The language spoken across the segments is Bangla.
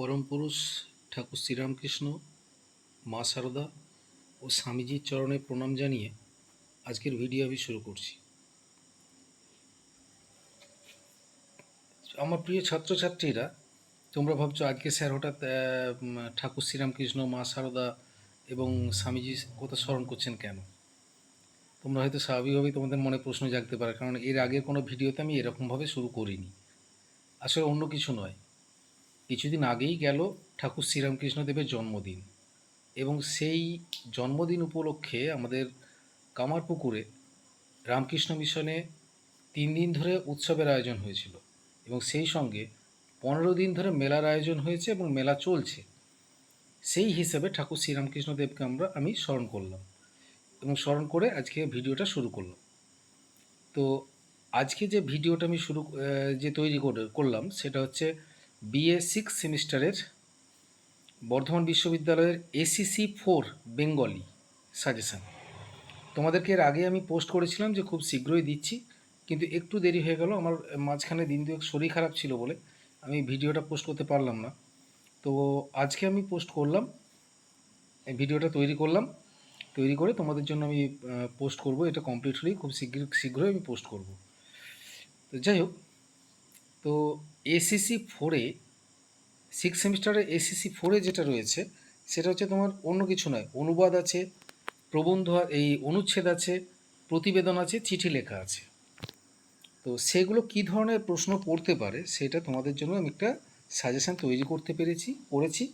পরম পুরুষ, ঠাকুর শ্রীরামকৃষ্ণ, মা সারদা ও স্বামীজির চরণে প্রণাম জানিয়ে আজকের ভিডিও আমি শুরু করছি। আমার প্রিয় ছাত্রছাত্রীরা, তোমরা ভাবছ আজকে স্যার হঠাৎ ঠাকুর শ্রীরামকৃষ্ণ, মা সারদা এবং স্বামীজি কথা স্মরণ করছেন কেন? তোমরা হয়তো স্বাভাবিকভাবেই তোমাদের মনে প্রশ্ন জাগতে পারে, কারণ এর আগের কোনো ভিডিওতে আমি এরকমভাবে শুরু করিনি। আসলে অন্য কিছু নয়। কিছুদিন আগেই গেল ঠাকুর শ্রীরামকৃষ্ণদেবের জন্মদিন এবং সেই জন্মদিন উপলক্ষে আমাদের কামারপুকুরে রামকৃষ্ণ মিশনে তিন দিন ধরে উৎসবের আয়োজন হয়েছিল এবং সেই সঙ্গে পনেরো দিন ধরে মেলার আয়োজন হয়েছে এবং মেলা চলছে। সেই হিসেবে ঠাকুর শ্রীরামকৃষ্ণদেবকে আমরা, আমি স্মরণ করলাম এবং স্মরণ করে আজকে ভিডিওটা শুরু করলাম। তো আজকে যে ভিডিওটা আমি শুরু যে তৈরি করে- করলাম সেটা হচ্ছে বিএ সিক্স সেমিস্টারের বর্ধমান বিশ্ববিদ্যালয়ের এসিসি ফোর বেঙ্গলি সাজেশন তোমাদেরকে এর আগে আমি পোস্ট করেছিলাম যে খুব শীঘ্রই দিচ্ছি, কিন্তু একটু দেরি হয়ে গেল, আমার মাঝখানে দিন দুয়েক শরীর খারাপ ছিল বলে আমি ভিডিওটা পোস্ট করতে পারলাম না। তো আজকে আমি পোস্ট করলাম ভিডিওটা তৈরি করলাম, তৈরি করে তোমাদের জন্য আমি পোস্ট করব, এটা কমপ্লিট হলেই খুব শীঘ্র, শীঘ্রই আমি পোস্ট করব। তো যাই হোক, তো এসিসি ফোরে সিক্স সেমিস্টারে এসিসি ফোরে যেটা রয়েছে, সেটা হচ্ছে তোমার অন্য কিছু নয়। অনুবাদ আছে, প্রবন্ধ এই অনুচ্ছেদ আছে, প্রতিবেদন আছে, চিঠি লেখা আছে। তো সেগুলো কী ধরনের প্রশ্ন পড়তে পারে, সেটা তোমাদের জন্য আমি একটা সাজেশান তৈরি করতে পেরেছি, করেছি।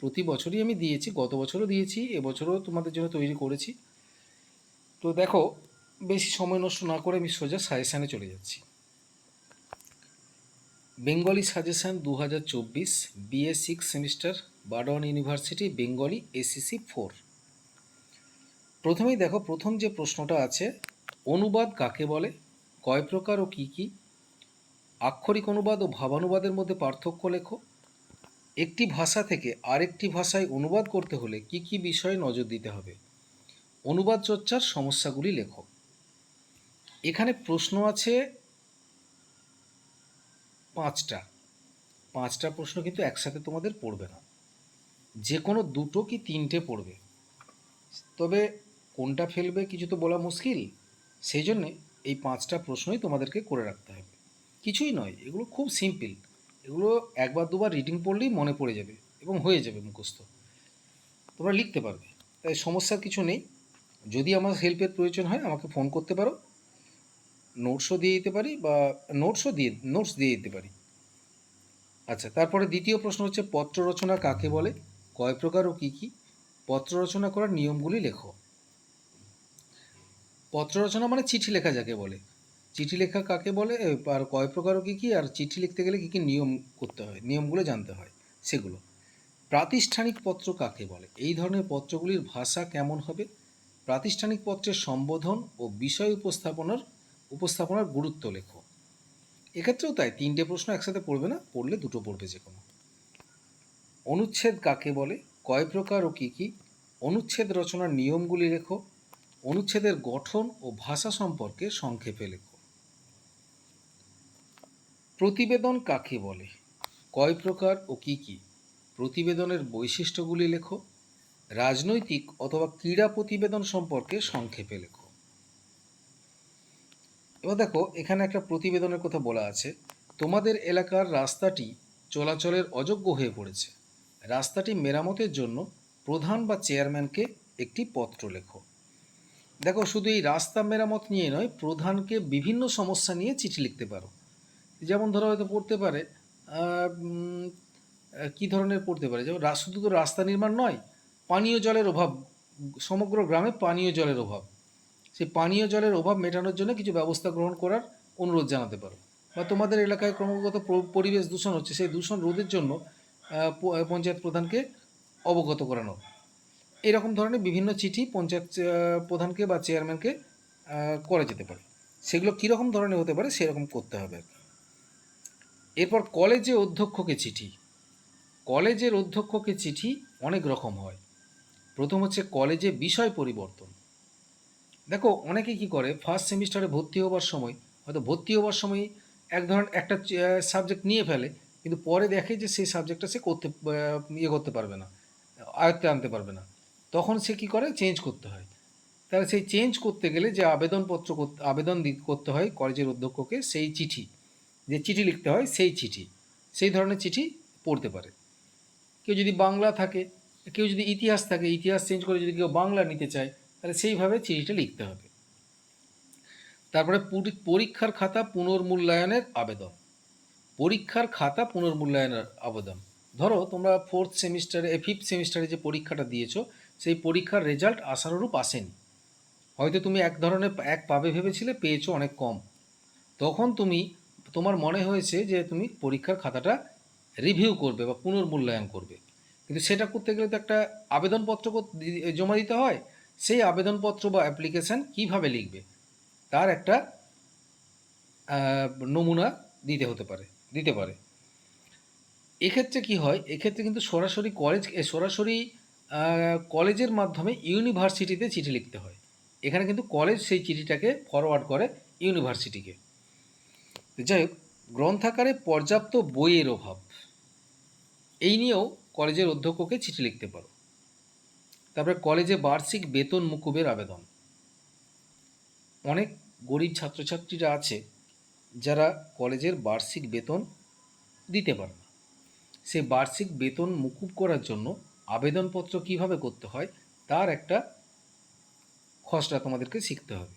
প্রতি বছরই আমি দিয়েছি, গত বছরও দিয়েছি, এবছরও তোমাদের জন্য তৈরি করেছি। তো দেখো, বেশি সময় নষ্ট না করে আমি সোজা সাজেশানে চলে যাচ্ছি। বেঙ্গলি সাজেশন দু হাজার চব্বিশ BA six semester Burdwan University Bengali ACC four প্রথমেই দেখো, প্রথম যে প্রশ্নটা আছে, অনুবাদ কাকে বলে, কয় প্রকার ও কী কী, আক্ষরিক অনুবাদ ও ভাবানুবাদের মধ্যে পার্থক্য লেখো। একটি ভাষা থেকে আরেকটি ভাষায় অনুবাদ করতে হলে কি কি বিষয়ে নজর দিতে হবে, অনুবাদ চর্চার সমস্যাগুলি লেখো। এখানে প্রশ্ন আছে পাঁচটা। পাঁচটা প্রশ্ন কিন্তু একসাথে তোমাদের পড়বে না। যে কোনো দুটো কি তিনটে পড়বে? তবে কোনটা ফেলবে কিছু তো বলা মুশকিল। সেই জন্যে এই পাঁচটা প্রশ্নই তোমাদেরকে করে রাখতে হবে। কিছুই নয়, এগুলো খুব সিম্পল। এগুলো একবার দুবার রিডিং পড়লেই মনে পড়ে যাবে এবং হয়ে যাবে মুখস্থ। তোমরা লিখতে পারবে। তাই সমস্যার কিছু নেই। যদি আমার হেল্পের প্রয়োজন হয়, আমাকে ফোন করতে পারো। নোটসও দিয়ে দিতে পারি বা নোটসও দিয়ে নোটস দিয়ে দিতে পারি? আচ্ছা তারপরে দ্বিতীয় প্রশ্ন হচ্ছে, পত্র রচনা কাকে বলে? কয় প্রকার ও কী কী? পত্র রচনা করার নিয়মগুলি লেখো। পত্র রচনা মানে চিঠি লেখা যাকে বলে। চিঠি লেখা কাকে বলে? আর কয় প্রকার কী কী? আর চিঠি লিখতে গেলে কী কী নিয়ম করতে হয়? নিয়মগুলো জানতে হয় সেগুলো। প্রাতিষ্ঠানিক পত্র কাকে বলে? এই ধরনের পত্রগুলির ভাষা কেমন হবে? প্রাতিষ্ঠানিক পত্রের সম্বোধন ও বিষয় উপস্থাপনার উপস্থাপনার গুরুত্ব লেখো। এক্ষেত্রেও তাই তিনটে প্রশ্ন একসাথে পড়বে না, পড়লে দুটো পড়বে যে কোনো অনুচ্ছেদ কাকে বলে? কয় প্রকার ও কী কী? অনুচ্ছেদ রচনার নিয়মগুলি লেখো। অনুচ্ছেদের গঠন ও ভাষা সম্পর্কে সংক্ষেপে লেখো। প্রতিবেদন কাকে বলে? কয় প্রকার ও কী কী? প্রতিবেদনের বৈশিষ্ট্যগুলি লেখো। রাজনৈতিক অথবা ক্রীড়া প্রতিবেদন সম্পর্কে সংক্ষেপে লেখো। এবার দেখো, এখানে একটা প্রতিবেদনের কথা বলা আছে। তোমাদের এলাকার রাস্তাটি চলাচলের অযোগ্য হয়ে পড়েছে। রাস্তাটি মেরামতের জন্য প্রধান বা চেয়ারম্যানকে একটি পত্র লেখো। দেখো, শুধু এই রাস্তা মেরামত নিয়ে নয়, প্রধানকে বিভিন্ন সমস্যা নিয়ে চিঠি লিখতে পারো। যেমন ধরো, হয়তো পড়তে পারে কী ধরনের পড়তে পারে? যেমন শুধু তো রাস্তা নির্মাণ নয়, পানীয় জলের অভাব, সমগ্র গ্রামে পানীয় জলের অভাব। সেই পানীয় জলের অভাব মেটানোর জন্য কিছু ব্যবস্থা গ্রহণ করার অনুরোধ জানাতে পারো। বা তোমাদের এলাকায় ক্রমাগত পরিবেশ দূষণ হচ্ছে, সেই দূষণ রোধের জন্য পঞ্চায়েত প্রধানকে অবগত করানো। এরকম ধরনের বিভিন্ন চিঠি পঞ্চায়েত প্রধানকে বা চেয়ারম্যানকে করা যেতে পারে। সেগুলো কীরকম ধরনের হতে পারে, সেরকম করতে হবে আর। এরপর কলেজে অধ্যক্ষকে চিঠি। কলেজের অধ্যক্ষকে চিঠি অনেক রকম হয়। প্রথম হচ্ছে কলেজে বিষয় পরিবর্তন। দেখো অনেকে কি করে ফার্স্ট সেমিস্টারে ভর্তি হওয়ার সময়, হয়তো ভর্তি হওয়ার সময় এক ধরনের একটা সাবজেক্ট নিয়ে ফেলে, কিন্তু পরে দেখে যে সেই সাবজেক্টটা সে করতে ইয়ে করতে পারবে না, আয়ত্তে আনতে পারবে না। তখন সে কি করে? চেঞ্জ করতে হয়। তাহলে সেই চেঞ্জ করতে গেলে যে আবেদনপত্র আবেদন করতে হয় কলেজের অধ্যক্ষকে সেই চিঠি, যে চিঠি লিখতে হয় সেই চিঠি, সেই ধরনের চিঠি পড়তে পারে। কেউ যদি বাংলা থাকে, কেউ যদি ইতিহাস থাকে, ইতিহাস চেঞ্জ করে যদি কেউ বাংলা নিতে চায় তাহলে সেইভাবে চিঠিটা লিখতে হবে। তারপরে পরীক্ষার খাতা পুনর্মূল্যায়নের আবেদন। পরীক্ষার খাতা পুনর্মূল্যায়নের আবেদন। ধরো তোমরা ফোর্থ সেমিস্টারে ফিফথ সেমিস্টারে যে পরীক্ষাটা দিয়েছ, সেই পরীক্ষার রেজাল্ট আশানুরূপ আসেনি। হয়তো তুমি এক ধরনের এক পাবে ভেবেছিলে, পেয়েছ অনেক কম। তখন তুমি, তোমার মনে হয়েছে যে তুমি পরীক্ষার খাতাটা রিভিউ করবে বা পুনর্মূল্যায়ন করবে। কিন্তু সেটা করতে গেলে তো একটা আবেদনপত্র জমা দিতে হয় সেই আবেদনপত্র বা অ্যাপ্লিকেশান কীভাবে লিখবে? তার একটা নমুনা দিতে হতে পারে, দিতে পারে। এক্ষেত্রে কি হয়? এক্ষেত্রে কিন্তু সরাসরি কলেজ সরাসরি কলেজের মাধ্যমে ইউনিভার্সিটিতে চিঠি লিখতে হয়। এখানে কিন্তু কলেজ সেই চিঠিটাকে ফরওয়ার্ড করে ইউনিভার্সিটিকে যাই হোক গ্রন্থাগারে পর্যাপ্ত বইয়ের অভাব। এই নিয়েও কলেজের অধ্যক্ষকে চিঠি লিখতে পারো। তারপরে কলেজে বার্ষিক বেতন মুকুবের আবেদন। অনেক গরিব ছাত্রছাত্রীরা আছে যারা কলেজের বার্ষিক বেতন দিতে পারে না। সে বার্ষিক বেতন মুকুব করার জন্য আবেদনপত্র কীভাবে করতে হয় তার একটা খসড়া তোমাদেরকে শিখতে হবে।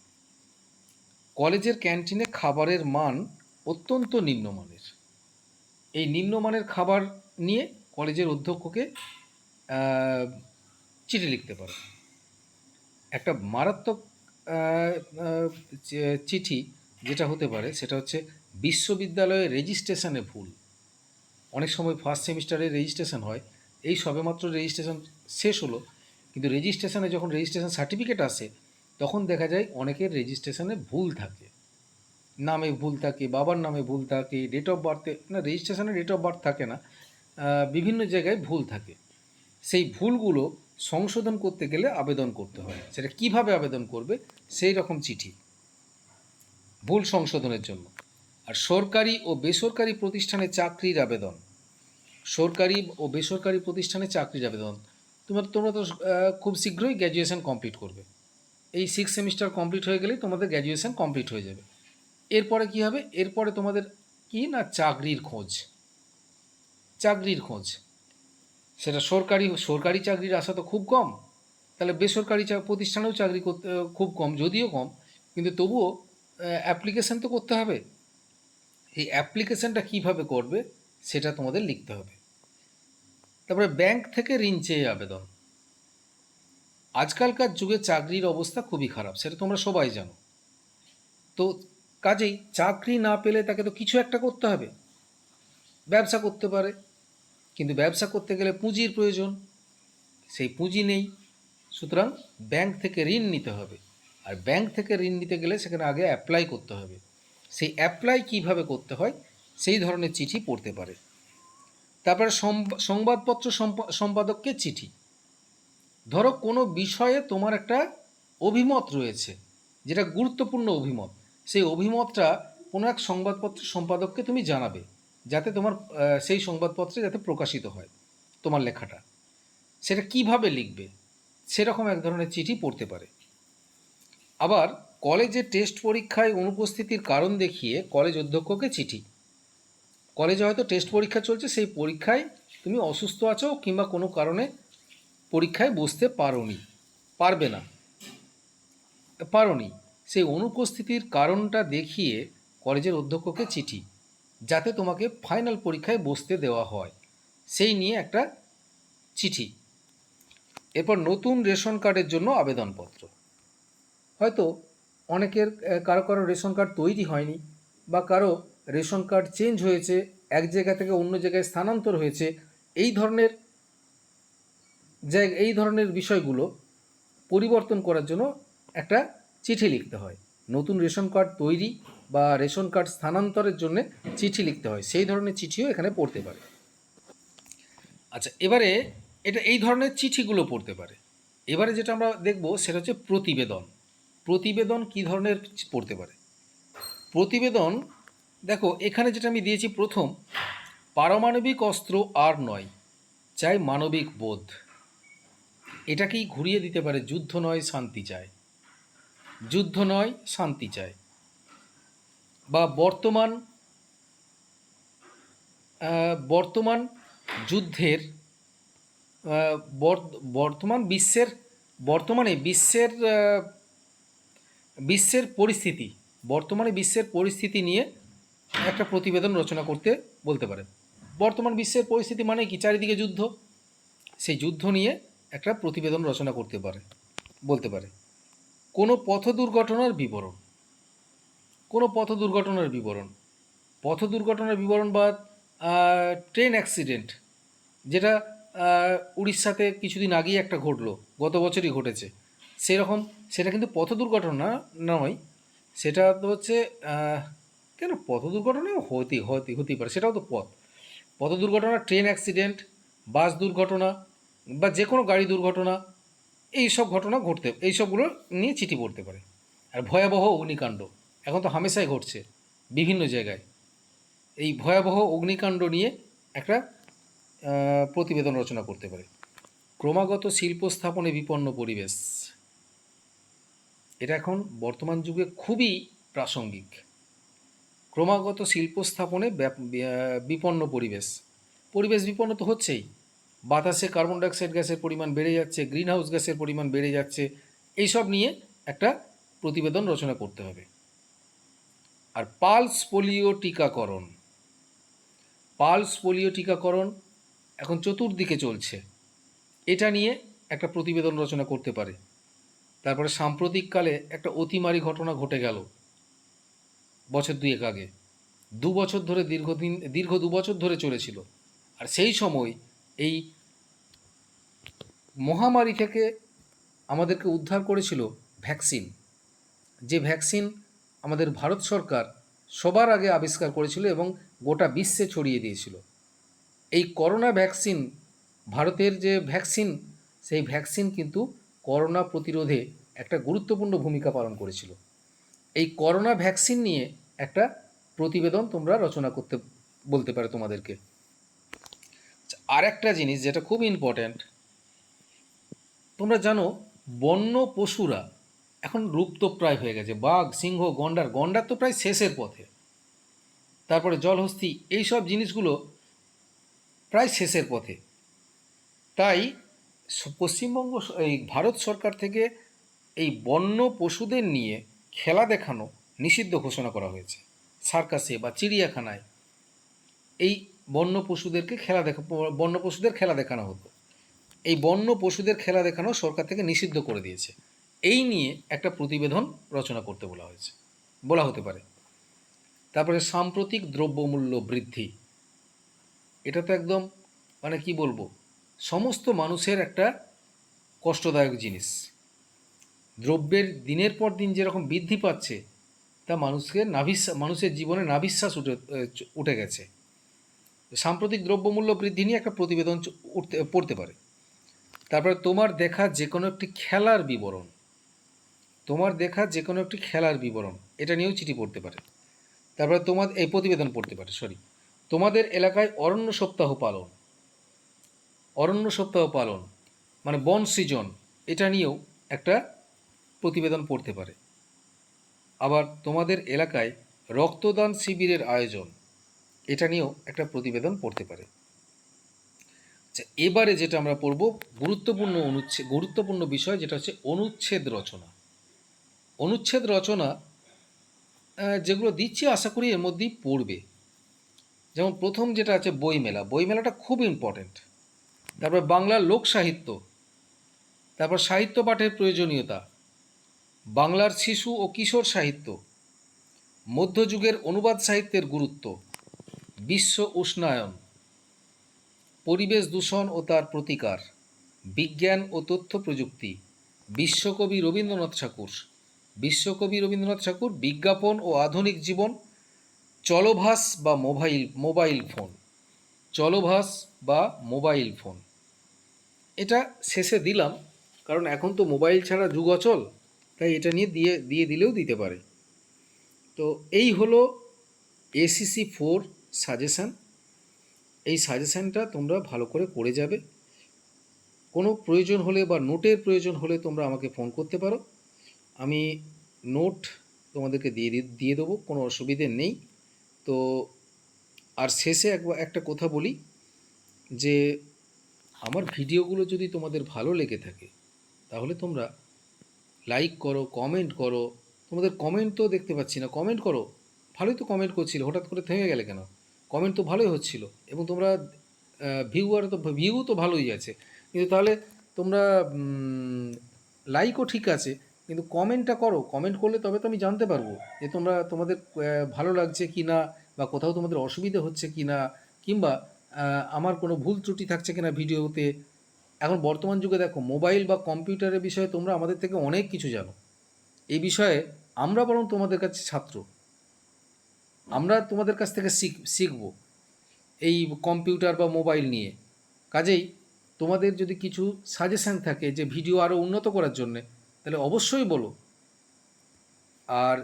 কলেজের ক্যান্টিনে খাবারের মান অত্যন্ত নিম্নমানের। এই নিম্নমানের খাবার নিয়ে কলেজের অধ্যক্ষকে চিঠি লিখতে পারো। একটা মারাত্মক চিঠি যেটা হতে পারে সেটা হচ্ছে বিশ্ববিদ্যালয়ের রেজিস্ট্রেশনে ভুল। অনেক সময় ফার্স্ট সেমিস্টারে রেজিস্ট্রেশন হয়, এই সবেমাত্র রেজিস্ট্রেশন শেষ হলো, কিন্তু রেজিস্ট্রেশনে যখন রেজিস্ট্রেশন সার্টিফিকেট আসে, তখন দেখা যায় অনেকের রেজিস্ট্রেশনে ভুল থাকে। নামে ভুল থাকে, বাবার নামে ভুল থাকে ডেট অফ বার্থে না, রেজিস্ট্রেশনে ডেট অফ বার্থ থাকে না বিভিন্ন জায়গায় ভুল থাকে। সেই ভুলগুলো সংশোধন করতে গেলে আবেদন করতে হয়। সেটা কীভাবে আবেদন করবে, সেই রকম চিঠি। ভুল সংশোধনের জন্য। আর সরকারি ও বেসরকারি প্রতিষ্ঠানে চাকরির আবেদন। সরকারি ও বেসরকারি প্রতিষ্ঠানে চাকরির আবেদন। তোমার, তোমরা তো খুব শীঘ্রই গ্র্যাজুয়েশন কমপ্লিট করবে। এই সিক্স সেমিস্টার কমপ্লিট হয়ে গেলেই তোমাদের গ্র্যাজুয়েশন কমপ্লিট হয়ে যাবে। এরপরে কি হবে? এরপরে তোমাদের কি না চাকরির খোঁজ? চাকরির খোঁজ। সেটা সরকারি সরকারি চাকরির আশা তো খুব কম। তাহলে বেসরকারি প্রতিষ্ঠানেও চাকরি করতে খুব কম, যদিও কম। কিন্তু তবুও অ্যাপ্লিকেশান তো করতে হবে। এই অ্যাপ্লিকেশনটা কীভাবে করবে, সেটা তোমাদের লিখতে হবে। তারপরে ব্যাংক থেকে ঋণ চেয়ে আবেদন। আজকালকার যুগে চাকরির অবস্থা খুবই খারাপ, সেটা তোমরা সবাই জানো। তো কাজেই চাকরি না পেলে তাকে তো কিছু একটা করতে হবে। ব্যবসা করতে পারে। কিন্তু ব্যবসা করতে গেলে পুঁজির প্রয়োজন। সেই পুঁজি নেই। সুতরাং ব্যাংক থেকে ঋণ নিতে হবে। আর ব্যাংক থেকে ঋণ নিতে গেলে সেখানে আগে অ্যাপ্লাই করতে হবে। সেই অ্যাপ্লাই কীভাবে করতে হয়, সেই ধরনের চিঠি পড়তে পারে। তারপরে সংবাদপত্র সম্পাদককে চিঠি। ধরো কোনো বিষয়ে তোমার একটা অভিমত রয়েছে, যেটা গুরুত্বপূর্ণ অভিমত। সেই অভিমতটা কোনো এক সংবাদপত্র সম্পাদককে তুমি জানাবে। যাতে তোমার সেই সংবাদপত্রে যাতে প্রকাশিত হয় তোমার লেখাটা। সেটা কীভাবে লিখবে? সেরকম এক ধরনের চিঠি পড়তে পারে। আবার কলেজে টেস্ট পরীক্ষায় অনুপস্থিতির কারণ দেখিয়ে কলেজ অধ্যক্ষকে চিঠি। কলেজে হয়তো টেস্ট পরীক্ষা চলছে, সেই পরীক্ষায় তুমি অসুস্থ আছো কিংবা কোনো কারণে পরীক্ষায় বসতে পারোনি, পারবে না, পারোনি। সেই অনুপস্থিতির কারণটা দেখিয়ে কলেজের অধ্যক্ষকে চিঠি। যাতে তোমাকে ফাইনাল পরীক্ষায় বসতে দেওয়া হয়। সেই নিয়ে একটা চিঠি। এরপর নতুন রেশন কার্ডের জন্য আবেদনপত্র। হয়তো অনেকের কারও কারও রেশন কার্ড তৈরি হয়নি বা কারও রেশন কার্ড চেঞ্জ হয়েছে, এক জায়গা থেকে অন্য জায়গায় স্থানান্তর হয়েছে। এই ধরনের এই ধরনের বিষয়গুলো পরিবর্তন করার জন্য একটা চিঠি লিখতে হয়। নতুন রেশন কার্ড তৈরি বা রেশন কার্ড স্থানান্তরের জন্য চিঠি লিখতে হয়। সেই ধরনের চিঠিও এখানে পড়তে পারে। আচ্ছা এবারে এটা এই ধরনের চিঠিগুলো পড়তে পারে। এবারে যেটা আমরা দেখব সেটা হচ্ছে প্রতিবেদন। প্রতিবেদন কী ধরনের পড়তে পারে? প্রতিবেদন, দেখো, এখানে যেটা আমি দিয়েছি প্রথম, পারমাণবিক অস্ত্র আর নয়, চাই মানবিক বোধ। এটাকেই ঘুরিয়ে দিতে পারে, যুদ্ধ নয়, শান্তি চায় যুদ্ধ নয়, শান্তি চায় বা বর্তমান বর্তমান যুদ্ধের বর্তমান বিশ্বের, বর্তমানে বিশ্বের বিশ্বের পরিস্থিতি, বর্তমানে বিশ্বের পরিস্থিতি নিয়ে একটা প্রতিবেদন রচনা করতে বলতে পারে বর্তমান বিশ্বের পরিস্থিতি মানে কি? চারিদিকে যুদ্ধ। সেই যুদ্ধ নিয়ে একটা প্রতিবেদন রচনা করতে পারে, বলতে পারে। কোনো পথ দুর্ঘটনার বিবরণ। কোনো পথ দুর্ঘটনার বিবরণ। পথ দুর্ঘটনার বিবরণ বা ট্রেন অ্যাক্সিডেন্ট যেটা উড়িষ্যাতে কিছুদিন আগেই একটা ঘটলো, গত বছরই ঘটেছে। সেরকম, সেটা কিন্তু পথ দুর্ঘটনা নয়। সেটা তো হচ্ছে কেন পথ দুর্ঘটনাও হতে হতে, হতেই পারে, সেটাও তো পথ। পথ দুর্ঘটনা ট্রেন অ্যাক্সিডেন্ট বাস দুর্ঘটনা বা যে কোনো গাড়ি দুর্ঘটনা এই সব ঘটনা ঘটতে এই সবগুলো নিয়ে চিঠি পড়তে পারে। আর ভয়াবহ অগ্নিকাণ্ড। এখন তো হামেশাই ঘটছে, বিভিন্ন জায়গায়। এই ভয়াবহ অগ্নিকাণ্ড নিয়ে একটা প্রতিবেদন রচনা করতে পারে। ক্রমাগত শিল্প স্থাপনে বিপন্ন পরিবেশ। এটা এখন বর্তমান যুগে খুবই প্রাসঙ্গিক। ক্রমাগত শিল্প স্থাপনে বিপন্ন পরিবেশ। পরিবেশ বিপন্ন তো হচ্ছেই। বাতাসে কার্বন ডাইঅক্সাইড গ্যাসের পরিমাণ বেড়ে যাচ্ছে গ্রিন হাউস গ্যাসের পরিমাণ বেড়ে যাচ্ছে। এইসব নিয়ে একটা প্রতিবেদন রচনা করতে হবে। আর পালস পোলিও টিকাকরণ। পালস পোলিও টিকাকরণ এখন চতুর্দিকে চলছে। এটা নিয়ে একটা প্রতিবেদন রচনা করতে পারে। তারপরে সাম্প্রতিককালে একটা অতিমারি ঘটনা ঘটে গেল। বছর দুয়েক আগে। দু বছর ধরে দীর্ঘদিন, দীর্ঘ দু বছর ধরে চলেছিল। আর সেই সময় এই মহামারী থেকে আমাদেরকে উদ্ধার করেছিল ভ্যাকসিন। যে ভ্যাকসিন আমাদের ভারত সরকার সবার আগে আবিষ্কার করেছিল এবং গোটা বিশ্বে ছড়িয়ে দিয়েছিল। এই করোনা ভ্যাকসিন, ভারতের যে ভ্যাকসিন, সেই ভ্যাকসিন কিন্তু করোনা প্রতিরোধে একটা গুরুত্বপূর্ণ ভূমিকা পালন করেছিল। এই করোনা ভ্যাকসিন নিয়ে একটা প্রতিবেদন তোমরা রচনা করতে, বলতে পারে তোমাদেরকে। আর একটা জিনিস যেটা খুব ইম্পর্ট্যান্ট তোমরা জানো বন্য পশুরা এখন লুপ্তপ্রায় হয়ে গেছে। বাঘ, সিংহ, গন্ডার গন্ডার তো প্রায় শেষের পথে। তারপরে জলহস্তি, এইসব জিনিসগুলো প্রায় শেষের পথে। তাই পশ্চিমবঙ্গ এই ভারত সরকার থেকে এই বন্য পশুদের নিয়ে খেলা দেখানো নিষিদ্ধ ঘোষণা করা হয়েছে। সার্কাসে বা চিড়িয়াখানায়। এই বন্য পশুদেরকে খেলা দেখা বন্য পশুদের খেলা দেখানো হতো। এই বন্য পশুদের খেলা দেখানো সরকার থেকে নিষিদ্ধ করে দিয়েছে। এই নিয়ে একটা প্রতিবেদন রচনা করতে বলা হয়েছে। বলা হতে পারে। তারপরে সাম্প্রতিক দ্রব্যমূল্য বৃদ্ধি। এটা তো একদম মানে কি বলব, সমস্ত মানুষের একটা কষ্টদায়ক জিনিস। দ্রব্যের দিনের পর দিন যেরকম বৃদ্ধি পাচ্ছে, তা মানুষকে নাভিশ্বাস মানুষের জীবনে নাভিশ্বাস উঠে উঠে গেছে। সাম্প্রতিক দ্রব্যমূল্য বৃদ্ধি নিয়ে একটা প্রতিবেদন উঠতে, পড়তে পারে। তারপরে তোমার দেখা যে কোনো একটি খেলার বিবরণ। তোমার দেখা যে কোনো একটি খেলার বিবরণ, এটা নিয়েও চিঠি পড়তে পারে। তারপরে তোমার, এই প্রতিবেদন পড়তে পারে সরি তোমাদের এলাকায় অরণ্য সপ্তাহ পালন। অরণ্য সপ্তাহ পালন মানে বন সৃজন, এটা নিয়েও একটা প্রতিবেদন পড়তে পারে। আবার তোমাদের এলাকায় রক্তদান শিবিরের আয়োজন, এটা নিয়েও একটা প্রতিবেদন পড়তে পারে। আচ্ছা এবারে যেটা আমরা পড়ব, গুরুত্বপূর্ণ অনুচ্ছেদ, গুরুত্বপূর্ণ বিষয় যেটা হচ্ছে অনুচ্ছেদ রচনা। অনুচ্ছেদ রচনা যেগুলো দিচ্ছি আশা করি এর মধ্যেই পড়বে। যেমন প্রথম যেটা আছে বইমেলা। বইমেলাটা খুব ইম্পর্ট্যান্ট তারপর বাংলার লোক সাহিত্য। তারপর সাহিত্য পাঠের প্রয়োজনীয়তা। বাংলার শিশু ও কিশোর সাহিত্য। মধ্যযুগের অনুবাদ সাহিত্যের গুরুত্ব। বিশ্ব উষ্ণায়ন। পরিবেশ দূষণ ও তার প্রতিকার। বিজ্ঞান ও তথ্য প্রযুক্তি। বিশ্বকবি রবীন্দ্রনাথ ঠাকুর। বিশ্বকবি রবীন্দ্রনাথ ঠাকুর, বিজ্ঞাপন ও আধুনিক জীবন, চলভাস বা মোবাইল মোবাইল ফোন। চলভাস বা মোবাইল ফোন। এটা শেষে দিলাম, কারণ এখন তো মোবাইল ছাড়া যুগ অচল, তাই এটা নিয়ে দিয়ে দিয়ে দিলেও দিতে পারে। তো এই হলো এসিসি ফোর সাজেশান এই সাজেশানটা তোমরা ভালো করে করে যাবে। কোনো প্রয়োজন হলে বা নোটের প্রয়োজন হলে তোমরা আমাকে ফোন করতে পারো। আমি নোট তোমাদেরকে দিয়ে দিয়ে দেবো, কোনো অসুবিধে নেই। তো আর শেষে একবার একটা কথা বলি যে, আমার ভিডিওগুলো যদি তোমাদের ভালো লেগে থাকে, তাহলে তোমরা লাইক করো, কমেন্ট করো। তোমাদের কমেন্ট তো দেখতে পাচ্ছি না, কমেন্ট করো। ভালোই তো কমেন্ট করছিল, হঠাৎ করে থেমে গেলে কেন? কমেন্ট তো ভালোই হচ্ছিল এবং তোমরা ভিউয়ার তো ভিউ তো ভালোই আছে। কিন্তু তাহলে তোমরা লাইকও ঠিক আছে কিন্তু কমেন্টটা করো। কমেন্ট করলে তবে তো আমি জানতে পারব যে তোমরা, তোমাদের ভালো লাগছে কি না বা কোথাও তোমাদের অসুবিধা হচ্ছে কি না কিংবা আমার কোনো ভুল ত্রুটি থাকছে কিনা ভিডিওতে। এখন বর্তমান যুগে দেখো মোবাইল বা কম্পিউটারের বিষয়ে তোমরা আমাদের থেকে অনেক কিছু জানো। এই বিষয়ে আমরা বরং তোমাদের কাছে ছাত্র। আমরা তোমাদের কাছ থেকে শিখ, শিখব এই কম্পিউটার বা মোবাইল নিয়ে। কাজেই তোমাদের যদি কিছু সাজেশান থাকে যে ভিডিও আরও উন্নত করার জন্যে তাহলে অবশ্যই বলো। আর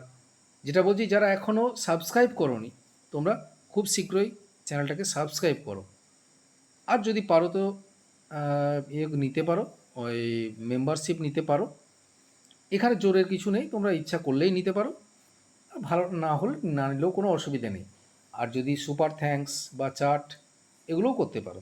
যেটা বলছি, যারা এখনও সাবস্ক্রাইব করোনি, তোমরা খুব শীঘ্রই চ্যানেলটাকে সাবস্ক্রাইব করো। আর যদি পারো তো ইয়ে নিতে পারো, ওই মেম্বারশিপ নিতে পারো। এখানে জোরের কিছু নেই, তোমরা ইচ্ছা করলেই নিতে পারো। ভালো না হলে, না নিলেও কোনো অসুবিধা নেই। আর যদি সুপার থ্যাঙ্কস বা চার্ট এগুলোও করতে পারো।